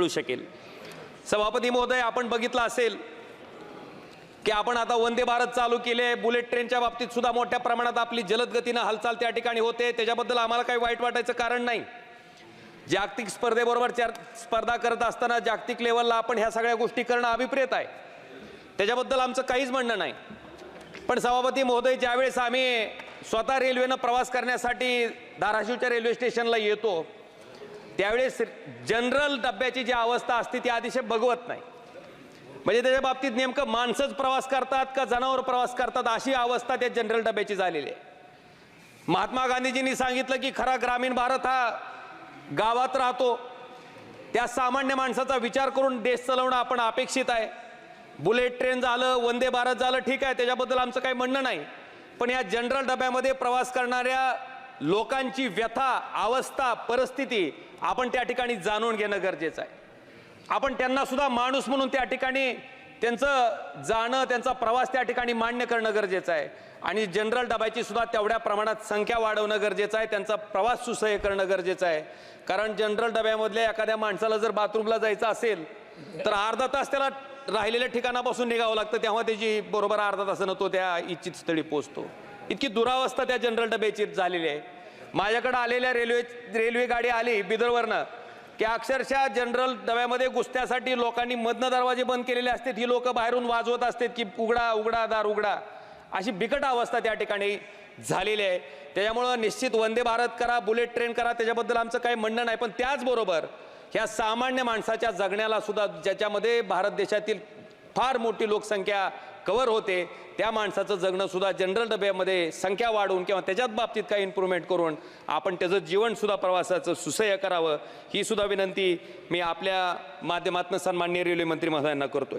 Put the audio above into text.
मिळू शकेल. सभापती महोदय आपण बघितलं असेल की आपण आता वंदे भारत चालू केले बुलेट ट्रेनच्या बाबतीत सुद्धा मोठ्या प्रमाणात आपली जलद गतीनं हालचाल त्या ठिकाणी होते. त्याच्याबद्दल आम्हाला काही वाईट वाटायचं कारण नाही. जागतिक स्पर्धेबरोबर चार स्पर्धा करत असताना जागतिक लेवलला आपण ह्या सगळ्या गोष्टी करणं अभिप्रेत आहे. त्याच्याबद्दल आमचं काहीच म्हणणं नाही. पण सभापती महोदय ज्यावेळेस आम्ही स्वतः रेल्वेनं प्रवास करण्यासाठी धाराशिवच्या रेल्वे स्टेशनला येतो त्यावेळेस जनरल डब्याची जी अवस्था असते ती अतिशय बघवत नाही. म्हणजे त्याच्या बाबतीत नेमकं माणसंच प्रवास करतात का जनावर प्रवास करतात अशी अवस्था त्या जनरल डब्याची झालेली आहे. महात्मा गांधीजींनी सांगितलं की खरा ग्रामीण भारत हा गावात राहतो. त्या सामान्य माणसाचा विचार करून देश चालवणं आपण अपेक्षित आहे. बुलेट ट्रेन झालं वंदे भारत झालं ठीक आहे त्याच्याबद्दल आमचं काही म्हणणं नाही. पण या जनरल डब्यामध्ये प्रवास करणाऱ्या लोकांची व्यथा अवस्था परिस्थिती आपण त्या ठिकाणी जाणून घेणं गरजेचं आहे. आपण त्यांना सुद्धा माणूस म्हणून त्या ठिकाणी त्यांचं जाणं त्यांचा प्रवास त्या ठिकाणी मान्य करणं गरजेचं आहे. आणि जनरल डब्याची सुद्धा तेवढ्या प्रमाणात संख्या वाढवणं गरजेचं आहे त्यांचा प्रवास सुसह्य करणं गरजेचं आहे. कारण जनरल डब्यामधल्या एखाद्या माणसाला जर बाथरूमला जायचं असेल तर अर्धा तास त्याला राहिलेल्या ठिकाणापासून निघावं लागतं तेव्हा त्याची बरोबर अर्धा तासानं तो त्या इच्छित स्थळी पोचतो इतकी दुरावस्था त्या जनरल डब्याची झालेली आहे. माझ्याकडे आलेल्या रेल्वे रेल्वे गाडी आली बिदरवरनं की अक्षरशः जनरल डब्यामध्ये घुसण्यासाठी लोकांनी मधनं दरवाजे बंद केलेले असतात. ही लोक बाहेरून वाजवत असतात की उघडा उघडा दार उघडा. अशी बिकट अवस्था त्या ठिकाणी झालेली आहे. त्याच्यामुळं निश्चित वंदे भारत करा बुलेट ट्रेन करा त्याच्याबद्दल आमचं काही म्हणणं नाही. पण त्याचबरोबर ह्या सामान्य माणसाच्या जगण्याला सुद्धा ज्याच्यामध्ये भारत देशातील फार मोठी लोकसंख्या कव्हर होते. त्या माणसाचं जगणं सुद्धा जनरल डब्यामध्ये संख्या वाढवून किंवा त्याच्यात बाबतीत काही इम्प्रूव्हमेंट करून आपण त्याचं जीवनसुद्धा प्रवासाचं सुसह्य करावं ही सुद्धा विनंती मी आपल्या माध्यमातून सन्माननीय रेल्वे मंत्री महोदयांना करतोय.